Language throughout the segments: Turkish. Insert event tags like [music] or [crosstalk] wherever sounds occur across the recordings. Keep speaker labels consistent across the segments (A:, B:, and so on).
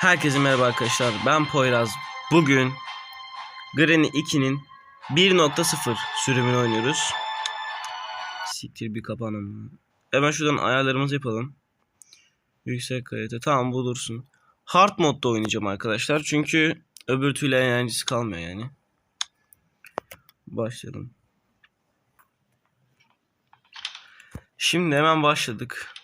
A: Herkese merhaba arkadaşlar. Ben Poyraz. Bugün Granny 2'nin 1.0 sürümünü oynuyoruz. Siktir bir kapanım. Hemen şuradan ayarlarımızı yapalım. Yüksek kalite. Tamam bu dursun. Hard modda oynayacağım arkadaşlar. Çünkü öbür türlü eğlencesi kalmıyor yani. Başlayalım. Şimdi hemen başladık.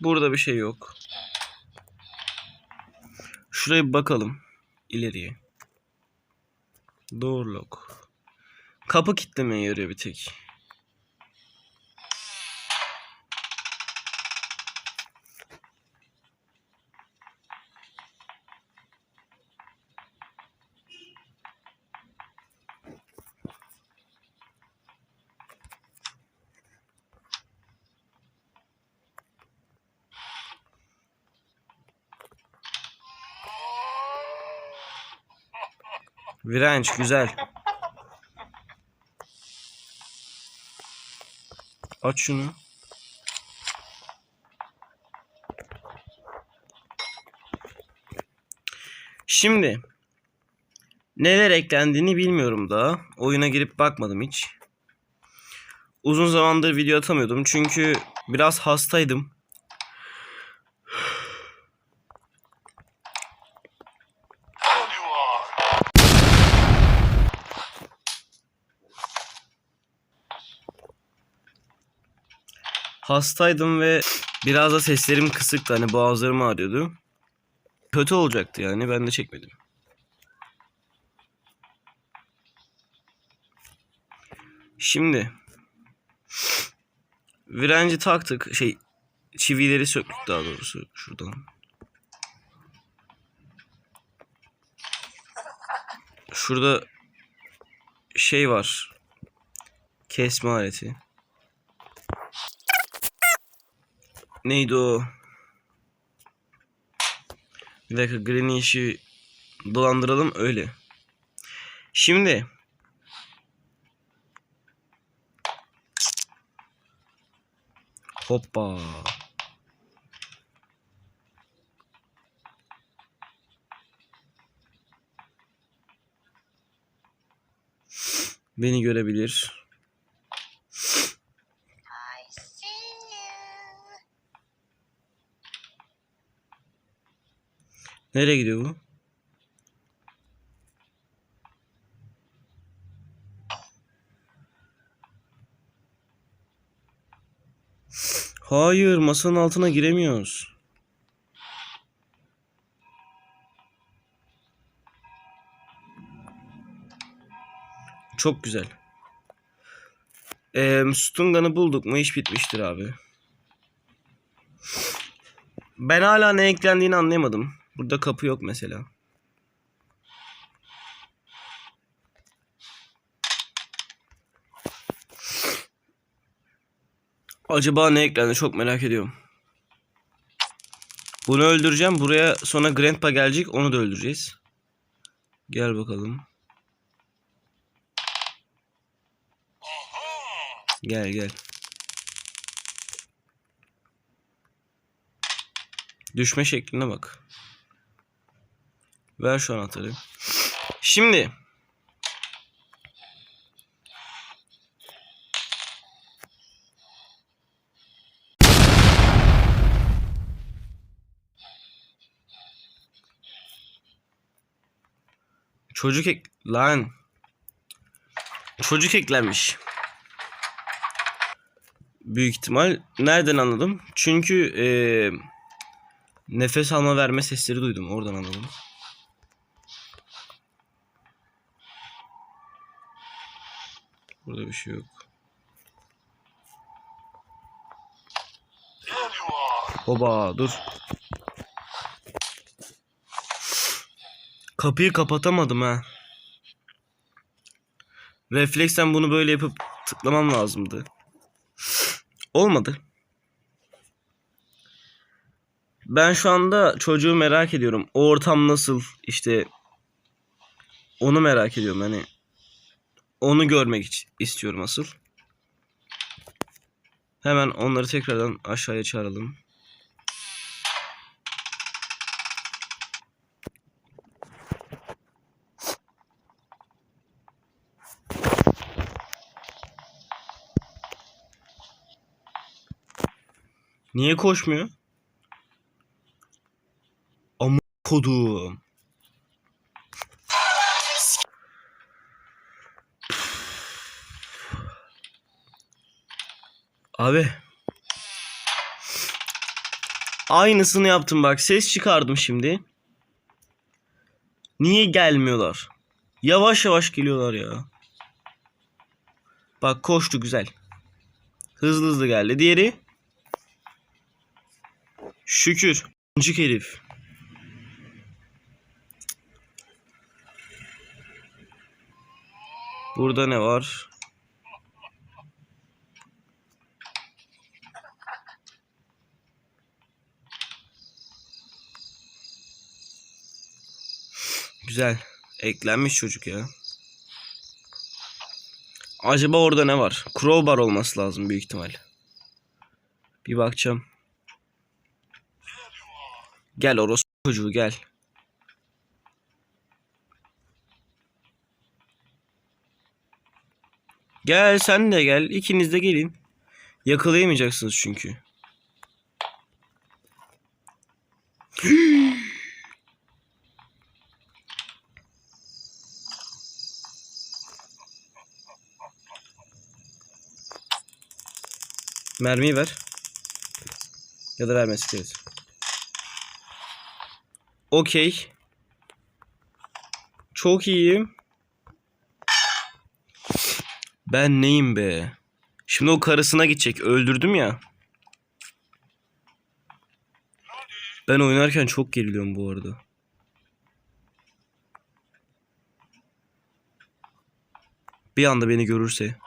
A: Burada bir şey yok. Şuraya bir bakalım. İleriye. Door lock. Kapı kilitlemeye yarıyor bir tek. Virenç güzel. Aç şunu. Şimdi neler eklendiğini bilmiyorum daha. Oyuna girip bakmadım hiç. Uzun zamandır video atamıyordum çünkü biraz hastaydım. Hastaydım ve biraz da seslerim kısıktı. Hani boğazlarım ağrıyordu. Kötü olacaktı yani. Ben de çekmedim. Şimdi virenci taktık. Şey çivileri söktük daha doğrusu şuradan. Şurada şey var. Kesme aleti. Neydi o? Bir dakika Granny işi dolandıralım öyle. Şimdi Hoppa. Beni görebilir. Nereye gidiyor bu? Hayır, masanın altına giremiyoruz. Çok güzel. Ee, Stungan'ı bulduk mu iş bitmiştir abi. Ben hala ne eklendiğini anlayamadım. Burada kapı yok mesela. Acaba ne eklendi çok merak ediyorum. Bunu öldüreceğim. Buraya sonra Grandpa gelecek. Onu da öldüreceğiz. Gel bakalım. Gel gel. Düşme şekline bak. Ver şu anahtarı. Şimdi. Çocuk ek... Lan. Çocuk eklenmiş. Büyük ihtimal. Nereden anladım? Çünkü eee Nefes alma verme sesleri duydum. Oradan anladım. Burada bir şey yok. Oba dur. Kapıyı kapatamadım ha. Refleksen bunu böyle yapıp tıklamam lazımdı. Olmadı. Ben şu anda çocuğu merak ediyorum. O ortam nasıl? İşte onu merak ediyorum hani. Onu görmek istiyorum asıl. Hemen onları tekrardan aşağıya çağıralım. Niye koşmuyor? Ama kodum. Abi. Aynısını yaptım bak. Ses çıkardım şimdi. Niye gelmiyorlar? Yavaş yavaş geliyorlar ya. Bak koştu güzel. Hızlı hızlı geldi. Diğeri. Şükür. Cık herif. Burada ne var? Güzel. Eklenmiş çocuk ya. Acaba orada ne var? Crowbar olması lazım büyük ihtimal. Bir bakacağım. Gel orospu çocuğu gel. Gel sen de gel. İkiniz de gelin. Yakalayamayacaksınız çünkü. [gasps] Mermiyi ver. Ya da vermesi gerek. Okey. Çok iyiyim. Ben neyim be? Şimdi o karısına gidecek. Öldürdüm ya. Ben oynarken çok geriliyorum bu arada. Bir anda beni görürse.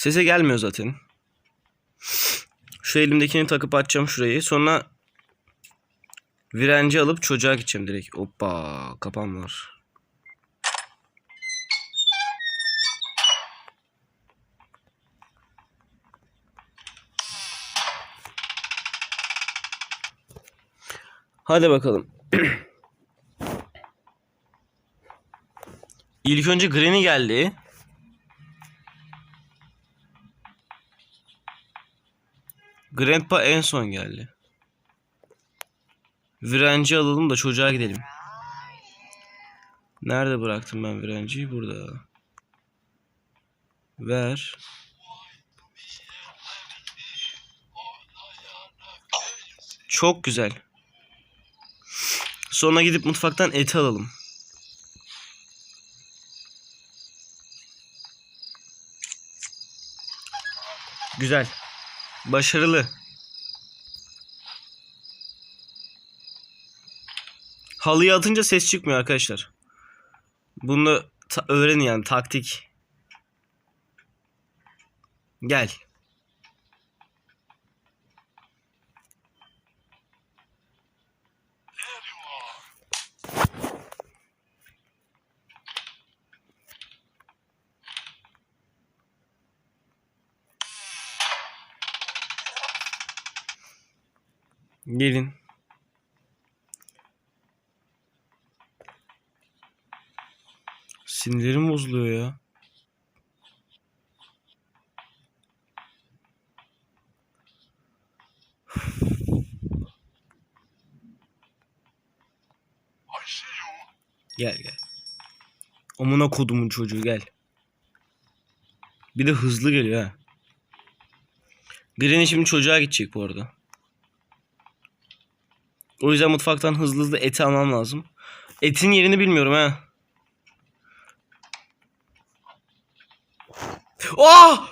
A: Sese gelmiyor zaten. Şu elimdekini takıp açacağım şurayı. Sonra virenci alıp çocuğa gideceğim direkt. Hoppa kapan var. Hadi bakalım. [clears throat] İlk önce Granny geldi. Grandpa en son geldi. Virenci alalım da çocuğa gidelim. Nerede bıraktım ben virenciyi? Burada. Ver. Çok güzel. Sonra gidip mutfaktan eti alalım. Güzel. Başarılı. Halıya atınca ses çıkmıyor arkadaşlar. Bunu öğrenin yani taktik. Gel. Gelin. Sinirlerim bozuluyor ya. Gel gel. Amına kodumun çocuğu gel. Bir de hızlı geliyor ha. Granny şimdi çocuğa gidecek bu arada. O yüzden mutfaktan hızlı hızlı eti almam lazım. Etin yerini bilmiyorum ha. Oh!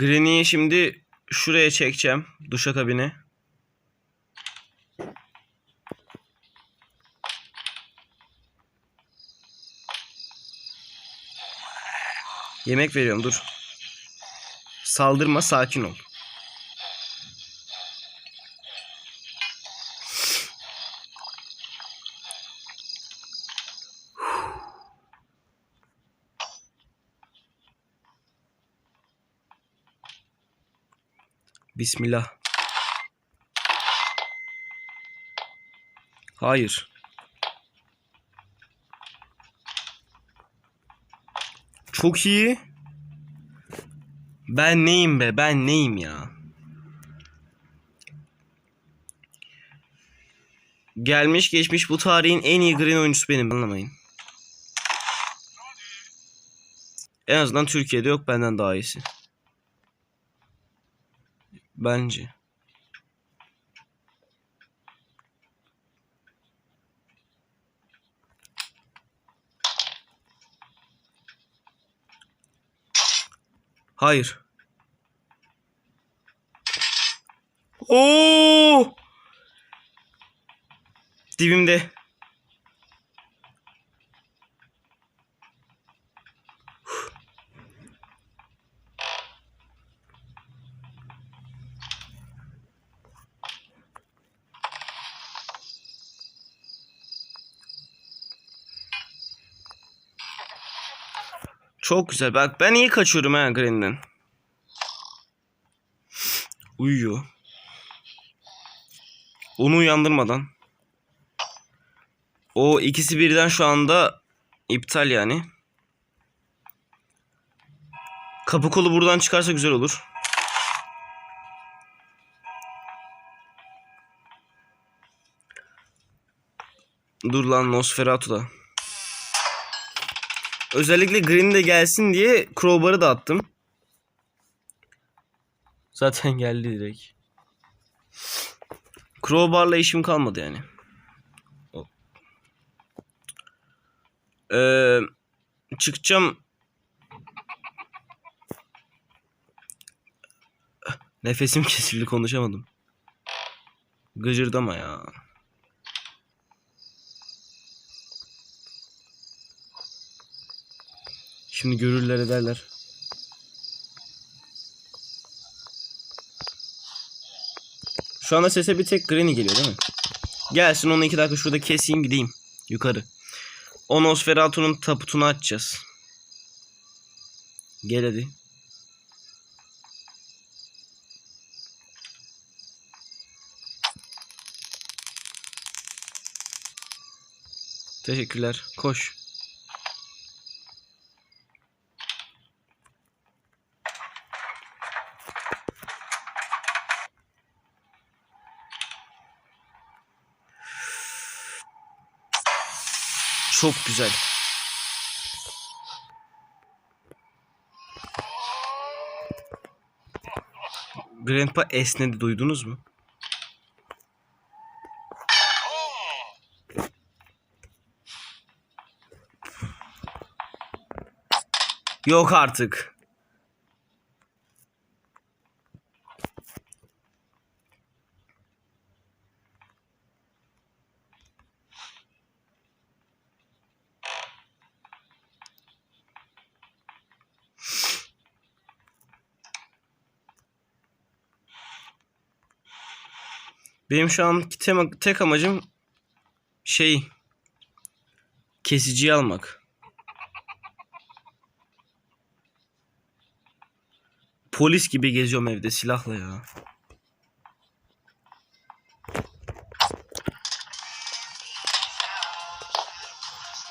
A: Green'i şimdi şuraya çekeceğim. Duşa kabine. Yemek veriyorum dur. Saldırma sakin ol. Bismillah. Hayır. Çok iyi. Ben neyim be? Ben neyim ya? Gelmiş geçmiş bu tarihin en iyi green oyuncusu benim anlamayın. En azından Türkiye'de yok benden daha iyisi. Bence. Hayır. Oo! Dibimde. Çok güzel. Bak ben iyi kaçıyorum ha Green'den. Uyuyor. Onu uyandırmadan. O ikisi birden şu anda iptal yani. Kapı kolu buradan çıkarsa güzel olur. Dur lan Nosferatu da. Özellikle Green de gelsin diye Crowbar'ı da attım. Zaten geldi direkt. Crowbar'la işim kalmadı yani. O- Ee, çıkacağım. Nefesim [laughs] kesildi konuşamadım. Gıcırdama ya. Şimdi görürler ederler. Şu anda sese bir tek Granny geliyor değil mi? Gelsin onu iki dakika şurada keseyim gideyim. Yukarı. O Nosferatu'nun taputunu açacağız. Gel hadi. Teşekkürler. Koş. Çok güzel. Grandpa esnedi duydunuz mu? Yok artık. Benim şu an tema- tek amacım şey kesiciyi almak. Polis gibi geziyorum evde silahla ya.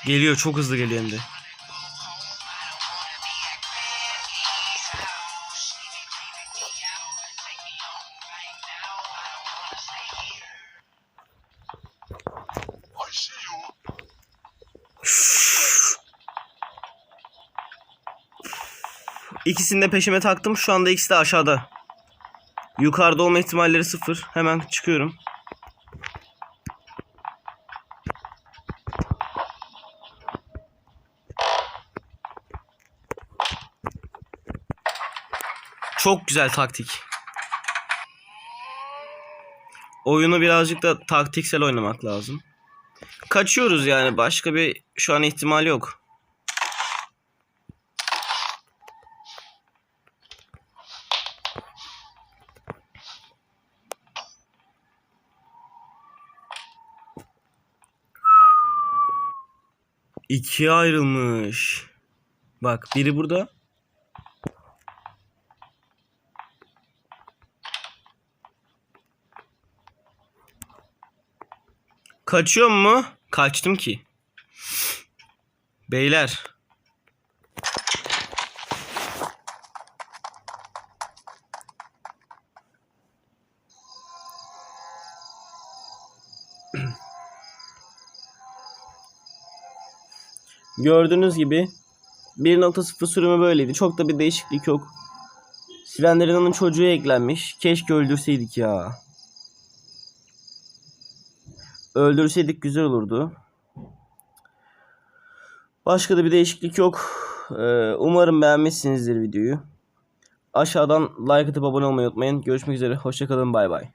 A: Geliyor çok hızlı geliyor hem de. İkisini de peşime taktım. Şu anda ikisi de aşağıda. Yukarıda olma ihtimalleri sıfır. Hemen çıkıyorum. Çok güzel taktik. Oyunu birazcık da taktiksel oynamak lazım. Kaçıyoruz yani. Başka bir şu an ihtimal yok. İkiye ayrılmış. Bak biri burada. Kaçıyor mu? Kaçtım ki. Beyler. [clears throat] Gördüğünüz gibi 1.0 sürümü böyleydi. Çok da bir değişiklik yok. Slenderman'ın çocuğu eklenmiş. Keşke öldürseydik ya. Öldürseydik güzel olurdu. Başka da bir değişiklik yok. Ee, umarım beğenmişsinizdir videoyu. Aşağıdan like atıp abone olmayı unutmayın. Görüşmek üzere. Hoşçakalın. Bay bay.